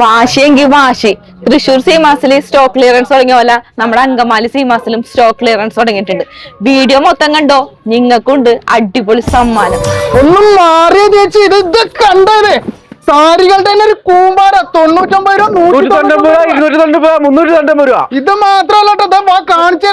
വാശിയെങ്കിൽ വാശി. Thrissur സീമാസിൽ stock clearance തുടങ്ങിയ പോലെ നമ്മുടെ അങ്കമാലി സീമാസിലും സ്റ്റോക്ക് ക്ലിയറൻസ് തുടങ്ങിയിട്ടുണ്ട്. വീഡിയോ മൊത്തം കണ്ടോ? നിങ്ങൾക്കുണ്ട് അടിപൊളി സമ്മാനം. ഒന്നും മാറിയ ചേച്ചി ഇത് ഇത്? സാരികളുടെ തന്നെ ഒരു കൂമ്പാര. തൊണ്ണൂറ്റൊമ്പത് രൂപ നൂറ്റി നൂറ്റി തൊണ്ണൂറ് രൂപ ഇരുന്നൂറ്റി തൊണ്ണൂറ് രൂപ മുന്നൂറ്റി തൊണ്ണൂറ് രൂപ. ഇത് മാത്രല്ല കേട്ടോ കാണിച്ചു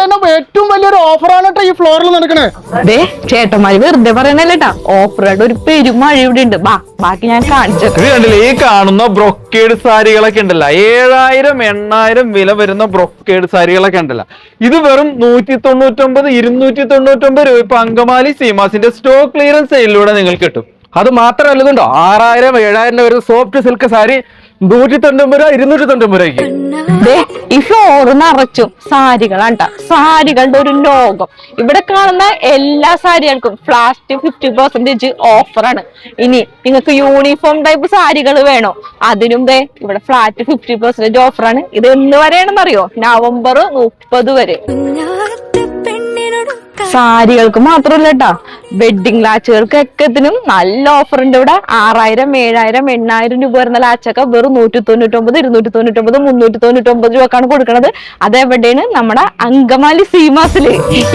തന്നെ ഏറ്റവും വലിയൊരു ഓഫറാണ് കേട്ടോ ഈ ഫ്ലോറിൽ നടക്കണേ. ദേ ചേട്ടന്മാര് വെറുതെ പറയണല്ലേട്ടാ ഓഫറുടെ ഒരു പെരുമഴ ഇവിടെ ഉണ്ട്. ബാ ബാക്കി ഞാൻ കാണിച്ചത് ഇത് കണ്ടില്ലേ ഈ കാണുന്ന ബ്രൊക്കേഡ് സാരികളൊക്കെ ഉണ്ടല്ലോ. ഏഴായിരം എണ്ണായിരം വില വരുന്ന ബ്രൊക്കേഡ് സാരികളൊക്കെ ഉണ്ടല്ലോ. ഇത് വെറും നൂറ്റി തൊണ്ണൂറ്റൊമ്പത് ഇരുന്നൂറ്റി തൊണ്ണൂറ്റൊമ്പത് രൂപ. ഇപ്പൊ അങ്കമാലി സീമാസിന്റെ സ്റ്റോക്ക് ക്ലിയറൻസ് സെയിലിലൂടെ നിങ്ങൾക്ക് കിട്ടും. അത് മാത്രമല്ല ഇതുണ്ടോ ആറായിരം ഏഴായിരം രൂപ ഒരു സോഫ്റ്റ് സിൽക്ക് സാരി നൂറ്റി തൊണ്ണൂറ് രൂപ ഇരുന്നൂറ്റി തൊണ്ണൂറ് രൂപയ്ക്ക് ഈ ഫ്ലോർ. സാരികളുടെ ഒരു ലോകം. ഇവിടെ കാണുന്ന എല്ലാ സാരികൾക്കും ഫ്ലാസ്റ്റ് ഫിഫ്റ്റി പെർസെന്റേജ് ഓഫറാണ് ഇനി നിങ്ങൾക്ക് യൂണിഫോം ടൈപ്പ് സാരികൾ വേണോ? അതിനും ഇവിടെ ഫ്ലാറ്റ് ഫിഫ്റ്റി പെർസെന്റേജ് ഓഫറാണ് ഇത് എന്ന് വരെയാണെന്നറിയോ? നവംബർ മുപ്പത് വരെ. സാരികൾക്ക് മാത്രമല്ല കേട്ടാ വെഡിങ് ലാച്ചുകൾക്ക് ഒക്കത്തിനും നല്ല ഓഫർ ഉണ്ട് ഇവിടെ. ആറായിരം ഏഴായിരം എണ്ണായിരം രൂപ വരുന്ന ലാച്ചൊക്കെ വെറും നൂറ്റി തൊണ്ണൂറ്റി ഒമ്പത് ഇരുന്നൂറ്റി തൊണ്ണൂറ്റി ഒമ്പത് മുന്നൂറ്റി തൊണ്ണൂറ്റി ഒമ്പത് രൂപക്കാണ് കൊടുക്കുന്നത് അതെവിടെയാണ്? നമ്മുടെ അങ്കമാലി സീമാസിൽ.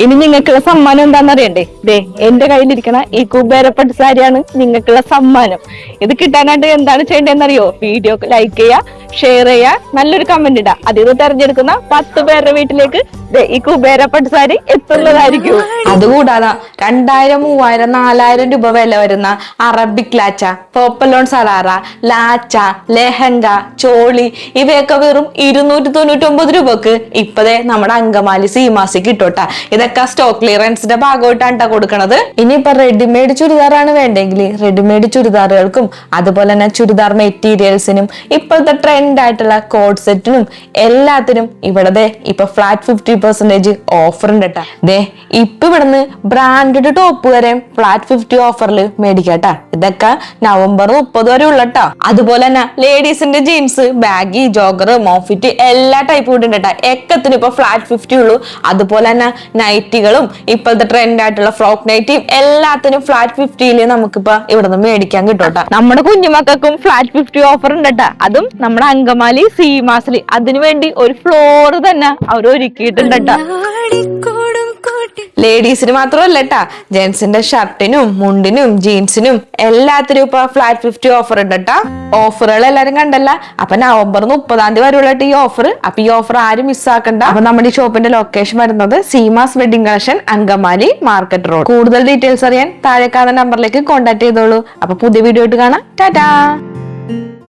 ഇനി നിങ്ങൾക്കുള്ള സമ്മാനം എന്താണെന്ന് അറിയണ്ടേ? ദേ എന്റെ കയ്യിലിരിക്കണ ഈ കുബേരപ്പട്ട് സാരിയാണ് നിങ്ങൾക്കുള്ള സമ്മാനം. ഇത് കിട്ടാനായിട്ട് എന്താണ് ചെയ്യേണ്ടതെന്നറിയോ? വീഡിയോ ലൈക്ക് ചെയ്യുക. ഷെയർ ചെയ്യുക നല്ലൊരു കമന്റ് ഇടുക അതിൽ നിന്ന് തെരഞ്ഞെടുക്കുന്ന പത്ത് പേരുടെ വീട്ടിലേക്ക് ഈ കുബേരപ്പെട്ട സാരി എത്തുന്നതായിരിക്കും. അതുകൂടാതെ രണ്ടായിരം മൂവായിരം നാലായിരം രൂപ വില വരുന്ന അറബിക് ലാച്ച പോപ്പലോൺ സലാറ ലാച്ച ലെഹങ്ക ചോളി ഇവയൊക്കെ വെറും ഇരുന്നൂറ്റി തൊണ്ണൂറ്റി ഒമ്പത് രൂപക്ക് ഇപ്പതേ നമ്മുടെ അങ്കമാലി സീമാസി കിട്ടോട്ട. ഇതൊക്കെ സ്റ്റോക്ക് ക്ലിയറൻസിന്റെ ഭാഗമായിട്ടാണ് ട്ടാ കൊടുക്കണത്. ഇനിയിപ്പൊ റെഡിമെയ്ഡ് ചുരിദാറാണ് വേണ്ടെങ്കിൽ റെഡിമെയ്ഡ് ചുരിദാറുകൾക്കും അതുപോലെ തന്നെ ചുരിദാർ മെറ്റീരിയൽസിനും ഇപ്പോഴത്തെ ആയിട്ടുള്ള കോഡ് സെറ്റിനും എല്ലാത്തിനും ഇവിടെ ഇപ്പൊ ഫ്ലാറ്റ് ഫിഫ്റ്റി പെർസെന്റേജ് ഓഫർ ഉണ്ട് കേട്ടാ ദേ ഇപ്പൊ ഇവിടുന്ന് ബ്രാൻഡഡ് ടോപ്പ് വരെ ഫ്ലാറ്റ് ഫിഫ്റ്റി ഓഫറിൽ മേടിക്കാട്ടാ. ഇതൊക്കെ നവംബർ മുപ്പത് വരെ ഉള്ളട്ടോ. അതുപോലെ തന്നെ ലേഡീസിന്റെ jeans baggy jogger mom fit എല്ലാ ടൈപ്പും ഉണ്ട് കേട്ടാ എക്കത്തിന് ഇപ്പൊ ഫ്ലാറ്റ് ഫിഫ്റ്റി ഉള്ളൂ. അതുപോലെ തന്നെ നൈറ്റികളും ഇപ്പോഴത്തെ ട്രെൻഡ് ആയിട്ടുള്ള ഫ്രോക്ക് നൈറ്റിയും എല്ലാത്തിനും ഫ്ലാറ്റ് ഫിഫ്റ്റിയിൽ നമുക്കിപ്പോ ഇവിടുന്ന് മേടിക്കാൻ കിട്ടും കേട്ടോ നമ്മുടെ കുഞ്ഞുമക്കൾക്കും ഫ്ലാറ്റ് ഫിഫ്റ്റി ഓഫർ ഉണ്ട് കേട്ടാ അതും നമ്മുടെ അങ്കമാലി സീമാസ്ലി. അതിനുവേണ്ടി ഒരു ഫ്ലോർ തന്നെ അവർ ഒരുക്കിയിട്ടുണ്ട് കേട്ടാ. ലേഡീസിന് മാത്രമല്ല കേട്ടാ ജെന്റ്സിന്റെ ഷർട്ടിനും മുണ്ടിനും ജീൻസിനും എല്ലാത്തിനും ഇപ്പൊ ഫ്ലാറ്റ് ഫിഫ്റ്റി ഓഫർ ഉണ്ട് കേട്ടാ ഓഫറുകൾ എല്ലാരും കണ്ടല്ല. അപ്പൊ നവംബർ മുപ്പതാം തീയതി വരുള്ള ഈ ഓഫർ അപ്പൊ ഈ ഓഫർ ആരും മിസ്സാക്കണ്ട അപ്പൊ നമ്മുടെ ഈ ഷോപ്പിന്റെ ലൊക്കേഷൻ വരുന്നത് Seemas wedding collection Angamaly market road കൂടുതൽ ഡീറ്റെയിൽസ് അറിയാൻ താഴെ കാണുന്ന നമ്പറിലേക്ക് കോൺടാക്ട് ചെയ്തോളൂ. അപ്പൊ പുതിയ വീഡിയോ ആയിട്ട് കാണാം. ടാറ്റാ